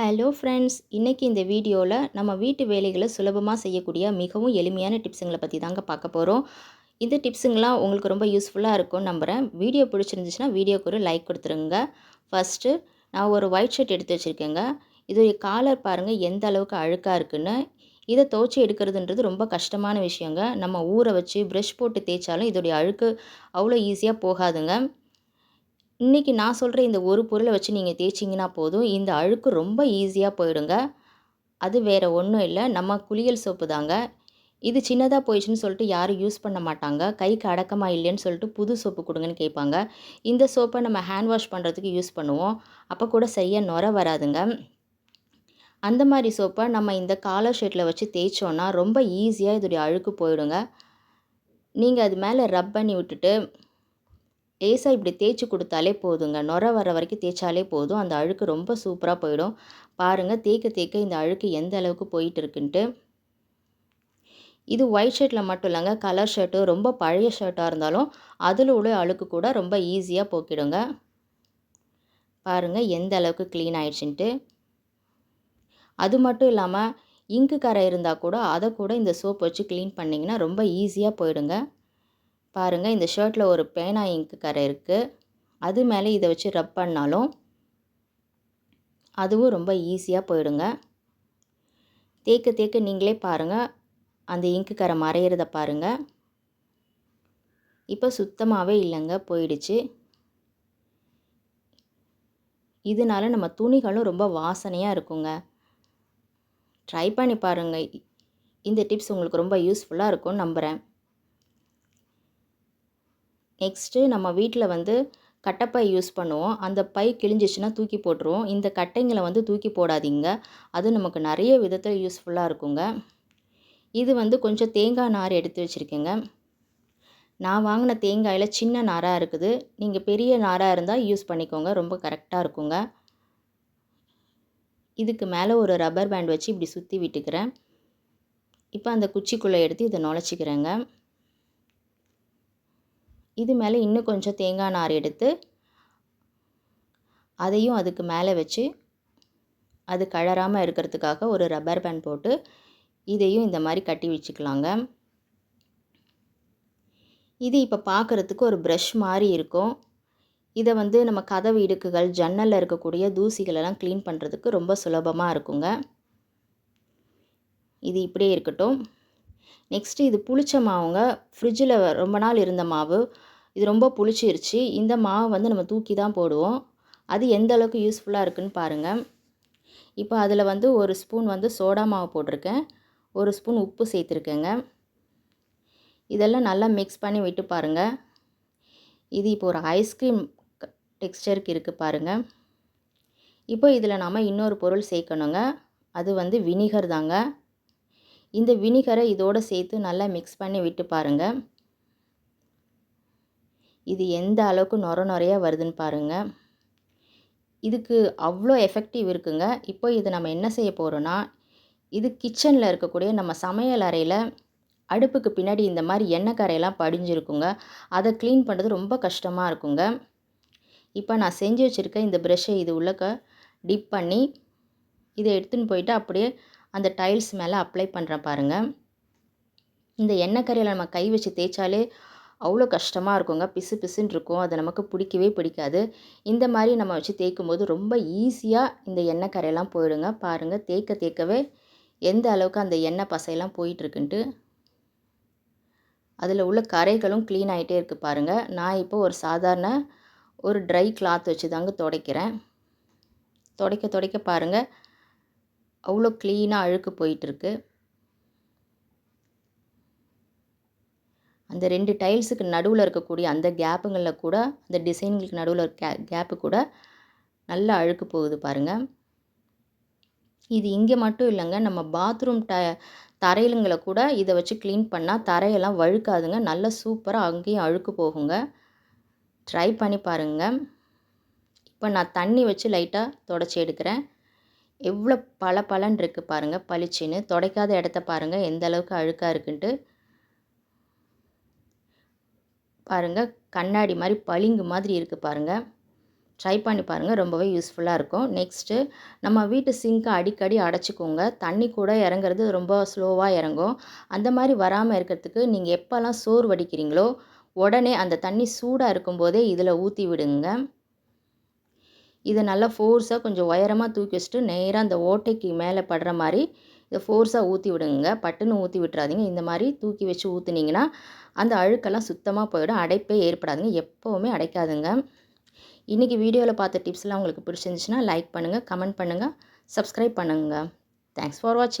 Hello friends இன்றைக்கி இந்த வீடியோவில் நம்ம வீட்டு வேலைகளை சுலபமாக செய்யக்கூடிய மிகவும் எளிமையான டிப்ஸுங்களை பற்றி தாங்க பார்க்க போகிறோம் இந்த டிப்ஸுங்களாம் உங்களுக்கு ரொம்ப யூஸ்ஃபுல்லாக இருக்கும்னு நம்புகிறேன் வீடியோ பிடிச்சிருந்துச்சுன்னா வீடியோக்கு ஒரு லைக் கொடுத்துருங்க. ஃபஸ்ட்டு நான் ஒரு ஒயிட் ஷர்ட் எடுத்து வச்சுருக்கேங்க. இதோடைய காலர் பாருங்கள் எந்த அளவுக்கு அழுக்காக இருக்குன்னு. இதை துவச்சி எடுக்கிறதுன்றது ரொம்ப கஷ்டமான விஷயங்க. நம்ம ஊற வச்சு ப்ரஷ் போட்டு தேய்ச்சாலும் இதோடைய அழுக்கு அவ்வளோ ஈஸியாக போகாதுங்க. இன்றைக்கி நான் சொல்கிற இந்த ஒரு பொருளை வச்சு நீங்கள் தேய்ச்சிங்கன்னா போதும். இந்த அழுக்கு ரொம்ப ஈஸியாக போயிடுங்க. அது வேறு ஒன்றும் இல்லை. நம்ம குளியல் சோப்பு தாங்க. இது சின்னதாக போயிடுச்சுன்னு சொல்லிட்டு யாரும் யூஸ் பண்ண மாட்டாங்க. கைக்கு அடக்கமாக இல்லைன்னு சொல்லிட்டு புது சோப்பு கொடுங்கன்னு கேட்பாங்க. இந்த சோப்பை நம்ம ஹேண்ட் வாஷ் பண்ணுறதுக்கு யூஸ் பண்ணுவோம். அப்போ கூட சரியாக நுர வராதுங்க. அந்த மாதிரி சோப்பை நம்ம இந்த காலர் ஷேட்டில் வச்சு தேய்ச்சோன்னா ரொம்ப ஈஸியாக இதோடைய அழுக்கு போயிடுங்க. நீங்கள் அது மேலே ரப் பண்ணி விட்டுட்டு லேசாக இப்படி தேய்ச்சி கொடுத்தாலே போதுங்க. நுர வர வரைக்கும் தேய்ச்சாலே போதும். அந்த அழுக்கு ரொம்ப சூப்பராக போயிடும். பாருங்கள் தேய்க்க தேய்க்க இந்த அழுக்கு எந்த அளவுக்கு போயிட்டு இருக்குன்ட்டு இது ஒயிட் ஷர்ட்டில் மட்டும் இல்லைங்க கலர் ஷர்ட்டு ரொம்ப பழைய ஷர்ட்டாக இருந்தாலும் அதில் உள்ள அழுக்கு கூட ரொம்ப ஈஸியாக போக்கிடுங்க. பாருங்கள் எந்த அளவுக்கு க்ளீன் ஆயிடுச்சுன்ட்டு. அது மட்டும் இல்லாமல் இங்கு கரை இருந்தால் கூட அதை கூட இந்த சோப் வச்சு க்ளீன் பண்ணிங்கன்னா ரொம்ப ஈஸியாக போயிடுங்க. பாருங்கள் இந்த ஷர்ட்டில் ஒரு பேனா இங்கு கரை இருக்குது அது மேலே இதை வச்சு ரப் பண்ணாலும் அதுவும் ரொம்ப ஈஸியாக போயிடுங்க. தேக்க தேக்க நீங்களே பாருங்கள் அந்த இங்கு கரை மறையிறத பாருங்கள் இப்போ சுத்தமாகவே இல்லைங்க போயிடுச்சு. இதனால நம்ம துணிகளும் ரொம்ப வாசனையாக இருக்குங்க. ட்ரை பண்ணி பாருங்கள் இந்த டிப்ஸ் உங்களுக்கு ரொம்ப யூஸ்ஃபுல்லாக இருக்கும்னு நம்புகிறேன் நெக்ஸ்ட்டு நம்ம வீட்டில் வந்து கட்டைப்பை யூஸ் பண்ணுவோம். அந்த பை கிழிஞ்சிச்சுன்னா தூக்கி போட்டுருவோம். இந்த கட்டைங்களை வந்து தூக்கி போடாதீங்க. அது நமக்கு நிறைய விதத்தில் யூஸ்ஃபுல்லாக இருக்குங்க. இது வந்து கொஞ்சம் தேங்காய் நார் எடுத்து வச்சுருக்கேங்க. நான் வாங்கின தேங்காயில் சின்ன நாராக இருக்குது. நீங்கள் பெரிய நாராக இருந்தால் யூஸ் பண்ணிக்கோங்க. ரொம்ப கரெக்டாக இருக்குங்க. இதுக்கு மேலே ஒரு ரப்பர் பேண்ட் வச்சு இப்படி சுற்றி விட்டுக்கிறேன். இப்போ அந்த குச்சிக்குள்ளே எடுத்து இதை நுழைச்சிக்கிறேங்க. இது மேலே இன்னும் கொஞ்சம் தேங்காய் நார் எடுத்து அதையும் அதுக்கு மேலே வச்சு அது கழறாமல் இருக்கிறதுக்காக ஒரு ரப்பர் பேண்ட் போட்டு இதையும் இந்த மாதிரி கட்டி வச்சுக்கலாங்க. இது இப்போ பார்க்குறதுக்கு ஒரு ப்ரஷ் மாதிரி இருக்கும். இதை வந்து நம்ம கதவு இடுக்குகள் ஜன்னலில் இருக்கக்கூடிய தூசிகளெல்லாம் க்ளீன் பண்ணுறதுக்கு ரொம்ப சுலபமாக இருக்குங்க. இது இப்படியே இருக்கட்டும். நெக்ஸ்ட்டு இது புளிச்ச மாவுங்க. ஃப்ரிட்ஜில் ரொம்ப நாள் இருந்த மாவு. இது ரொம்ப புளிச்சிருச்சு. இந்த மாவை வந்து நம்ம தூக்கி தான் போடுவோம். அது எந்த அளவுக்கு யூஸ்ஃபுல்லாக இருக்குன்னு பாருங்கள் இப்போ அதில் வந்து ஒரு ஸ்பூன் வந்து சோடா மாவு போட்டிருக்கேன். ஒரு ஸ்பூன் உப்பு சேர்த்துருக்கேங்க. இதெல்லாம் நல்லா மிக்ஸ் பண்ணி விட்டு பாருங்கள் இது இப்போ ஒரு ஐஸ்கிரீம் டெக்ஸ்டருக்கு இருக்குது பாருங்கள் இப்போ இதில் நாம் இன்னொரு பொருள் சேர்க்கணுங்க. அது வந்து வினிகர் தாங்க. இந்த வினிகரை இதோடு சேர்த்து நல்லா மிக்ஸ் பண்ணி விட்டு பாருங்கள் இது எந்த அளவுக்கு நொர நொறையாக வருதுன்னு பாருங்கள் இதுக்கு அவ்வளோ எஃபெக்டிவ் இருக்குங்க. இப்போ இது நம்ம என்ன செய்ய போகிறோன்னா இது கிச்சனில் இருக்கக்கூடிய நம்ம சமையல் அறையில் அடுப்புக்கு பின்னாடி இந்த மாதிரி எண்ணெய் கரையெல்லாம் படிஞ்சிருக்குங்க. அதை க்ளீன் பண்ணுறது ரொம்ப கஷ்டமாக இருக்குங்க. இப்போ நான் செஞ்சு வச்சுருக்க இந்த ப்ரெஷ்ஷை இது உள்ளக்க டிப் பண்ணி இதை எடுத்துன்னு போயிட்டு அப்படியே அந்த டைல்ஸ் மேலே அப்ளை பண்ணுறேன் பாருங்கள் இந்த எண்ணெய் கரையில் நம்ம கை வச்சு தேய்ச்சாலே அவ்வளோ கஷ்டமாக இருக்குங்க. பிசு பிசுன்னு இருக்கும். அது நமக்கு பிடிக்கவே பிடிக்காது. இந்த மாதிரி நம்ம வச்சு தேய்க்கும் போது ரொம்ப ஈஸியாக இந்த எண்ணெய் கரையெல்லாம் போயிடுங்க. பாருங்கள் தேய்க்க தேய்க்கவே எந்த அளவுக்கு அந்த எண்ணெய் பசையெல்லாம் போயிட்டுருக்குன்ட்டு. அதில் உள்ள கரைகளும் க்ளீன் ஆகிட்டே இருக்குது பாருங்கள் நான் இப்போ ஒரு சாதாரண ஒரு ட்ரை கிளாத் வச்சு தாங்க துடைக்கிறேன். துடைக்க துடைக்க பாருங்கள் அவ்வளோ க்ளீனாக அழுக்கு போயிட்டுருக்கு. அந்த ரெண்டு டைல்ஸுக்கு நடுவில் இருக்கக்கூடிய அந்த கேப்புங்களில் கூட அந்த டிசைன்களுக்கு நடுவில் இருக்க கேப்பு கூட நல்லா அழுக்கு போகுது பாருங்கள் இது இங்கே மட்டும் இல்லைங்க நம்ம பாத்ரூம் ட தரையிலுங்களை கூட இதை வச்சு க்ளீன் பண்ணால் தரையெல்லாம் வழுக்காதுங்க நல்லா சூப்பராக அங்கேயும் அழுக்கு போகுங்க. ட்ரை பண்ணி பாருங்கள் இப்போ நான் தண்ணி வச்சு லைட்டாக தொடச்சி எடுக்கிறேன். எவ்வளோ பல பலன் இருக்குது பாருங்கள் பளிச்சின்னு. துடைக்காத இடத்த பாருங்கள் எந்த அளவுக்கு அழுக்காக இருக்குன்ட்டு. பாருங்கள் கண்ணாடி மாதிரி பளிங்கு மாதிரி இருக்குது பாருங்கள் ட்ரை பண்ணி பாருங்கள் ரொம்பவே யூஸ்ஃபுல்லாக இருக்கும். நெக்ஸ்ட்டு நம்ம வீட்டு சிங்க்கை அடிக்கடி அடைச்சிக்கோங்க. தண்ணி கூட இறங்குறது ரொம்ப ஸ்லோவாக இறங்கும். அந்த மாதிரி வராமல் இருக்கிறதுக்கு நீங்கள் எப்போல்லாம் சோறு வடிக்கிறீங்களோ உடனே அந்த தண்ணி சூடாக இருக்கும்போதே இதில் ஊற்றி விடுங்க. இதை நல்லா ஃபோர்ஸாக கொஞ்சம் உயரமாக தூக்கி வச்சுட்டு நேராக அந்த ஓட்டைக்கு மேலே படுற மாதிரி இதை ஃபோர்ஸாக ஊற்றி விடுங்க. பட்டுன்னு ஊற்றி விட்டுறாதீங்க. இந்த மாதிரி தூக்கி வச்சு ஊற்றுனீங்கன்னா அந்த அழுக்கெல்லாம் சுத்தமாக போயிடும். அடைப்பே ஏற்படாதுங்க. எப்போவுமே அடைக்காதுங்க. இன்றைக்கி வீடியோவில் பார்த்த டிப்ஸ்லாம் உங்களுக்கு பிடிச்சிருந்துச்சுன்னா லைக் பண்ணுங்கள் கமெண்ட் பண்ணுங்கள் சப்ஸ்கிரைப் பண்ணுங்கள் தேங்க்ஸ் ஃபார் வாட்சிங்